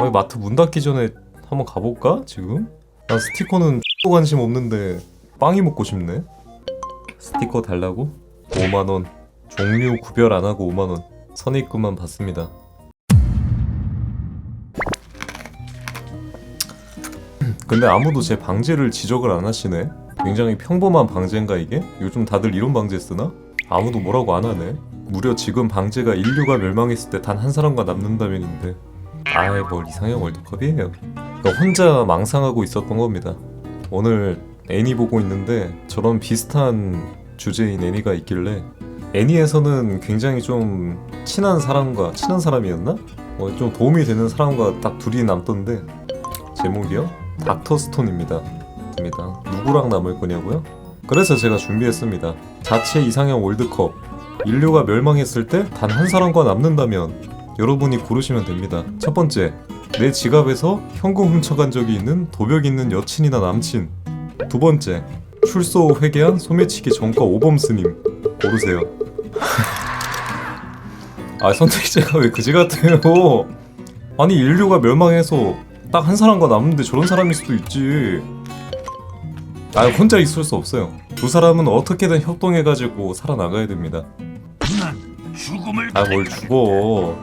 아, 마트 문 닫기 전에 한번 가볼까 지금? 난 스티커는 또 관심 없는데 빵이 먹고 싶네 스티커 달라고? 5만원 종류 구별 안 하고 5만원 선입금만 받습니다 근데 아무도 제 방제를 지적을 안 하시네 굉장히 평범한 방제인가 이게? 요즘 다들 이런 방제 쓰나? 아무도 뭐라고 안 하네 무려 지금 방제가 인류가 멸망했을 때 단 한 사람과 남는다면인데 아이 뭘 이상형 월드컵이에요 그러니까 혼자 망상하고 있었던 겁니다 오늘 애니 보고 있는데 저런 비슷한 주제인 애니가 있길래 애니에서는 굉장히 좀 친한 사람과 친한 사람이었나? 어, 좀 도움이 되는 사람과 딱 둘이 남던데 제목이요? 닥터 스톤입니다. 입니다. 누구랑 남을 거냐고요? 그래서 제가 준비했습니다. 자체 이상형 월드컵 인류가 멸망했을 때 단 한 사람과 남는다면 여러분이 고르시면 됩니다. 첫 번째, 내 지갑에서 현금 훔쳐간 적이 있는 도벽 있는 여친이나 남친. 두 번째, 출소 후 회개한 소매치기 전과 오범 스님. 고르세요. 아 선택지가 왜 그지 같아요? 아니 인류가 멸망해서 딱 한 사람과 남는데 저런 사람일 수도 있지. 아 혼자 있을 수 없어요. 두 사람은 어떻게든 협동해가지고 살아나가야 됩니다. 난 죽음을 아뭘 죽어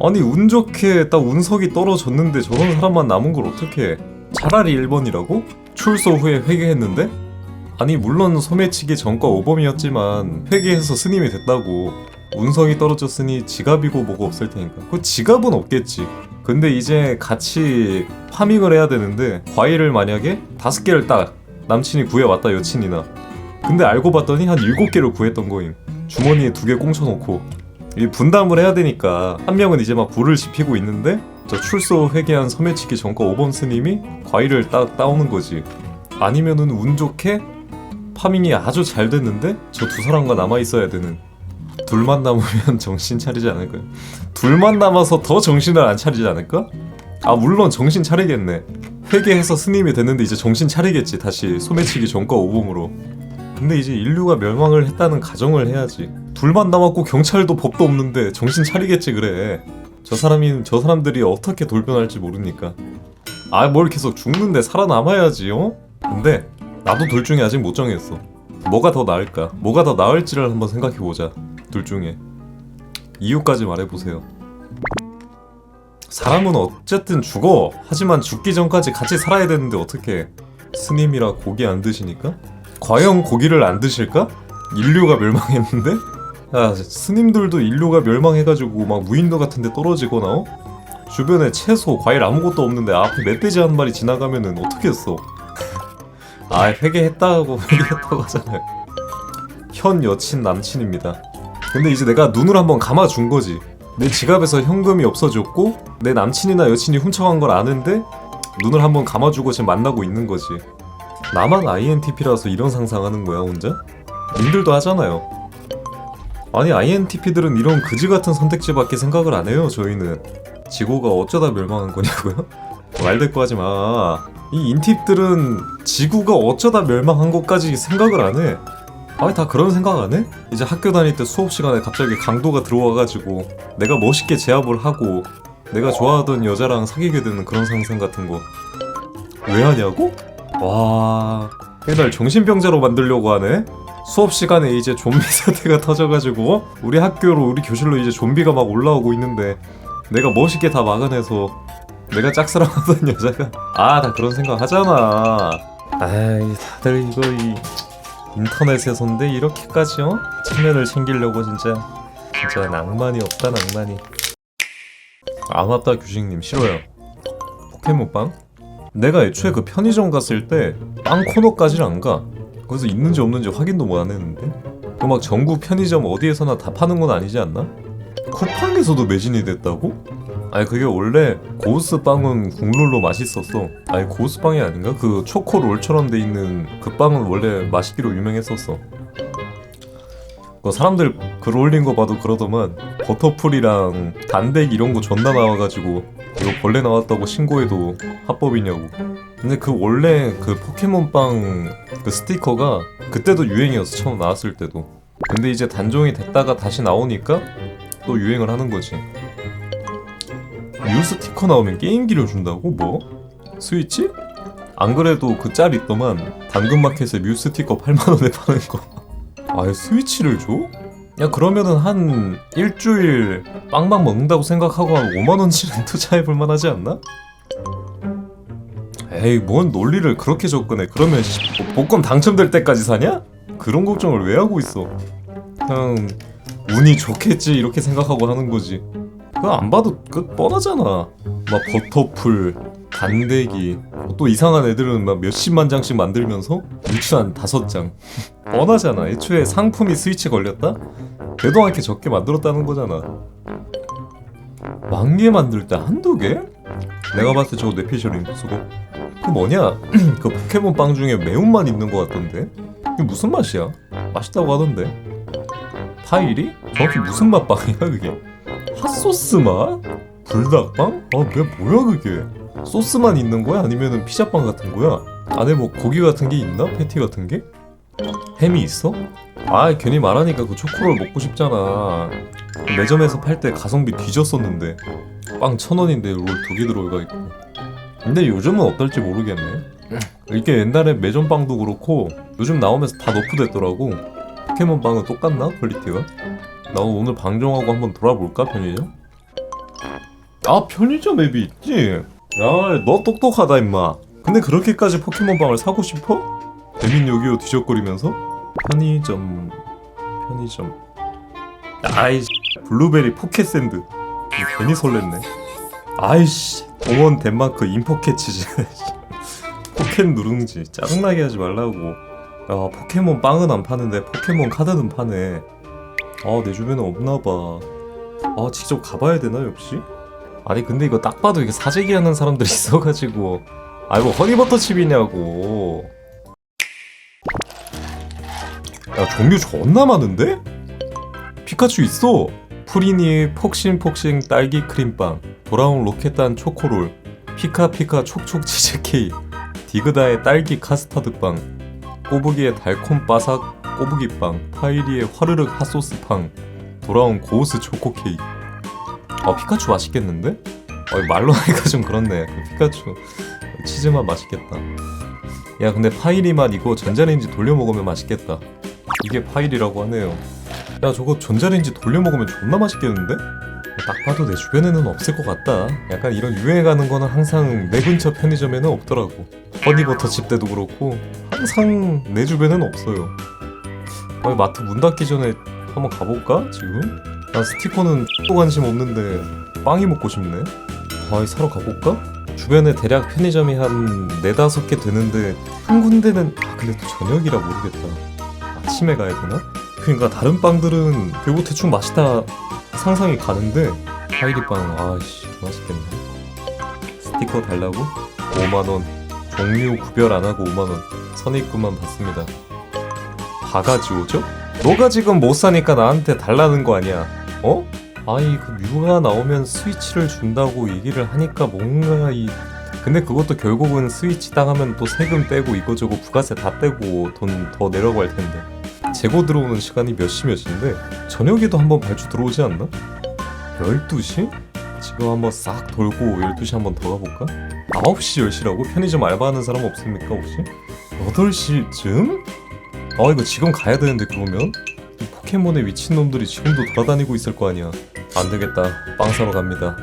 아니 운 좋게 딱 운석이 떨어졌는데 저런 사람만 남은 걸 어떻게 차라리 1번이라고? 출소 후에 회개했는데? 아니 물론 소매치기 전과 오범이었지만 회개해서 스님이 됐다고. 운석이 떨어졌으니 지갑이고 뭐고 없을 테니까. 그 지갑은 없겠지. 근데 이제 같이 파밍을 해야 되는데 과일을 만약에 다섯 개를 딱 남친이 구해왔다 여친이나. 근데 알고 봤더니 한 일곱 개를 구했던 거임. 주머니에 두 개 꽁쳐놓고 이 분담을 해야 되니까 한 명은 이제 막 불을 지피고 있는데 저 출소 회개한 섬매치기 전과 5번 스님이 과일을 딱 따오는 거지 아니면은 운 좋게 파밍이 아주 잘 됐는데 저 두 사람과 남아 있어야 되는 둘만 남으면 정신 차리지 않을까요? 둘만 남아서 더 정신을 안 차리지 않을까? 아 물론 정신 차리겠네 회개해서 스님이 됐는데 이제 정신 차리겠지 다시 소매치기 전과 5범으로 근데 이제 인류가 멸망을 했다는 가정을 해야지. 둘만 남았고 경찰도 법도 없는데 정신 차리겠지 그래. 저 사람이 저 사람들이 어떻게 돌변할지 모르니까. 아 뭘 계속 죽는데 살아남아야지 어? 근데 나도 둘 중에 아직 못 정했어. 뭐가 더 나을까? 뭐가 더 나을지를 한번 생각해 보자. 둘 중에 이유까지 말해보세요. 사람은 어쨌든 죽어. 하지만 죽기 전까지 같이 살아야 되는데 어떻게? 스님이라 고기 안 드시니까? 과연 고기를 안 드실까? 인류가 멸망했는데? 아 스님들도 인류가 멸망해가지고 막 무인도 같은데 떨어지거나 어? 주변에 채소, 과일 아무것도 없는데 앞에 멧돼지 한 마리 지나가면은 어떻겠어? 아 회개했다고 회개했다고 하잖아요. 현 여친 남친입니다. 근데 이제 내가 눈을 한번 감아준 거지. 내 지갑에서 현금이 없어졌고 내 남친이나 여친이 훔쳐간 걸 아는데 눈을 한번 감아주고 지금 만나고 있는 거지. 나만 INTP라서 이런 상상하는 거야 혼자? 님들도 하잖아요. 아니 INTP들은 이런 그지 같은 선택지밖에 생각을 안 해요. 저희는 지구가 어쩌다 멸망한 거냐고요? 말대꾸 하지 마. 이 인팁들은 지구가 어쩌다 멸망한 것까지 생각을 안 해. 아니 다 그런 생각 안 해? 이제 학교 다닐 때 수업 시간에 갑자기 강도가 들어와가지고 내가 멋있게 제압을 하고 내가 좋아하던 여자랑 사귀게 되는 그런 상상 같은 거 왜 하냐고? 와, 날 정신병자로 만들려고 하네. 수업 시간에 이제 좀비 사태가 터져가지고 어? 우리 학교로 우리 교실로 이제 좀비가 막 올라오고 있는데 내가 멋있게 다 막아내서 내가 짝사랑하던 여자가 아 다 그런 생각 하잖아. 아이 다들 이거 이 인터넷에서인데 이렇게까지 어? 체면을 챙기려고 진짜 진짜 낭만이 없다 낭만이. 아 맞다 규식님 싫어요. 포켓몬빵? 내가 애초에 그 편의점 갔을 때 빵 코너까지는 안 가. 거기서 있는지 없는지 확인도 못안 했는데. 그 막 전국 편의점 어디에서나 다 파는 건 아니지 않나? 쿠팡에서도 매진이 됐다고? 아니 그게 원래 고우스 빵은 국룰로 맛있었어. 아니 고우스 빵이 아닌가? 그 초코 롤처럼 돼 있는 그 빵은 원래 맛있기로 유명했었어. 그 사람들 글 올린 거 봐도 그러더만 버터풀이랑 단백 이런 거 존나 나와가지고 이거 벌레 나왔다고 신고해도 합법이냐고. 근데 그 원래 그 포켓몬 빵 그 스티커가 그때도 유행이었어 처음 나왔을 때도. 근데 이제 단종이 됐다가 다시 나오니까 또 유행을 하는 거지. 뮤 스티커 나오면 게임기를 준다고? 뭐? 스위치? 안 그래도 그 짤 있더만 당근마켓에 뮤 스티커 8만원에 파는 거 아예 스위치를 줘? 야 그러면은 한 일주일 빵만 먹는다고 생각하고 한 5만원치는 투자해볼 만하지 않나? 에이 뭔 논리를 그렇게 접근해? 그러면 복권 당첨될 때까지 사냐? 그런 걱정을 왜 하고 있어? 그냥 운이 좋겠지 이렇게 생각하고 하는 거지. 그거 안 봐도 그 뻔하잖아. 막 버터풀 단대기 또 이상한 애들은 막 몇십만 장씩 만들면서 유치한 다섯 장. 뻔하잖아. 애초에 상품이 스위치 걸렸다? 되도 않게 적게 만들었다는 거잖아. 만개 만들 때 한두 개? 내가 봤을 때 저거 뇌피셜임 수고 그 뭐냐 그 포켓몬 빵 중에 매운맛 있는 거 같던데 이게 무슨 맛이야? 맛있다고 하던데 파이리? 정확히 무슨 맛 빵이야 그게? 핫소스 맛? 불닭빵? 아, 왜 뭐야 그게? 소스만 있는 거야? 아니면은 피자빵 같은 거야? 안에 뭐 고기 같은 게 있나? 패티 같은 게? 햄이 있어? 아, 괜히 말하니까 그 초코롤 먹고 싶잖아. 매점에서 팔 때 가성비 뒤졌었는데 빵 천 원인데 롤 두 개 들어가 있고. 근데 요즘은 어떨지 모르겠네. 이게 옛날에 매점 빵도 그렇고 요즘 나오면서 다 너프됐더라고. 포켓몬 빵은 똑같나 퀄리티가? 나 오늘 방종하고 한번 돌아볼까 편의점? 아 편의점 앱이 있지? 야 너 똑똑하다 임마 근데 그렇게까지 포켓몬빵을 사고 싶어? 배민 요기요 뒤적거리면서? 편의점... 편의점... 아이씨 블루베리 포켓 샌드 괜히 설렜네 아이씨. 동원 덴마크 인포켓치즈 포켓 누룽지. 짜증나게 하지 말라고. 야 포켓몬 빵은 안 파는데 포켓몬 카드는 파네. 아 내 주변에 없나봐. 아 직접 가봐야 되나 역시? 아니 근데 이거 딱 봐도 이게 사재기 하는 사람들이 있어가지고. 아이고 허니버터칩이냐고. 야 종류 존나 많은데? 피카츄 있어 프리니 폭신폭신 딸기 크림빵 돌아온 로켓단 초코롤 피카피카 촉촉 치즈케이크 디그다의 딸기 카스타드빵 꼬부기의 달콤 바삭 꼬부기빵 파이리의 화르륵 핫소스빵 돌아온 고우스 초코 케이크 아 피카츄 맛있겠는데? 어, 말로 하니까 좀 그렇네. 그 피카츄 치즈 맛 맛있겠다. 야 근데 파이리 맛 이거 전자레인지 돌려 먹으면 맛있겠다. 이게 파이리라고 하네요 야 저거 전자레인지 돌려 먹으면 존나 맛있겠는데? 딱 봐도 내 주변에는 없을 것 같다 약간 이런 유행하는 거는 항상 내 근처 편의점에는 없더라고 허니버터칩 때도 그렇고 항상 내 주변에는 없어요 아, 마트 문 닫기 전에 한번 가볼까 지금? 나 스티커는 또 관심 없는데 빵이 먹고 싶네. 아이 사러 가볼까? 주변에 대략 편의점이 한 네다섯 개 되는데 한 군데는 아 근데 또 저녁이라 모르겠다. 아침에 가야 되나? 그러니까 다른 빵들은 그리고 대충 맛있다 상상이 가는데 파이리빵 아씨 맛있겠네. 스티커 달라고? 5만 원. 종류 구별 안 하고 5만 원. 선입금만 받습니다. 바가지 오죠? 너가 지금 못 사니까 나한테 달라는 거 아니야? 어? 아이 그 뮤가 나오면 스위치를 준다고 얘기를 하니까 뭔가 이 근데 그것도 결국은 스위치 당하면 또 세금 떼고 이거저거 부가세 다 떼고 돈 더 내라고 할 텐데 재고 들어오는 시간이 몇 시 몇인데 저녁에도 한번 발주 들어오지 않나? 12시? 지금 한번 싹 돌고 12시 한번 더 가볼까? 9시 10시라고? 편의점 알바하는 사람 없습니까 혹시? 8시쯤? 아 이거 지금 가야 되는데 그러면? 이 포켓몬의 미친놈들이 지금도 돌아다니고 있을 거 아니야 안 되겠다 빵 사러 갑니다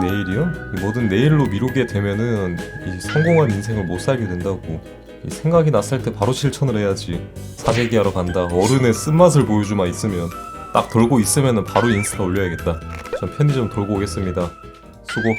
내일이요? 이 뭐든 내일로 미루게 되면은 이 성공한 인생을 못 살게 된다고 이 생각이 났을 때 바로 실천을 해야지. 사재기 하러 간다. 어른의 쓴맛을 보여주마 있으면. 딱 돌고 있으면은 바로 인스타 올려야겠다. 전 편의점 돌고 오겠습니다. 수고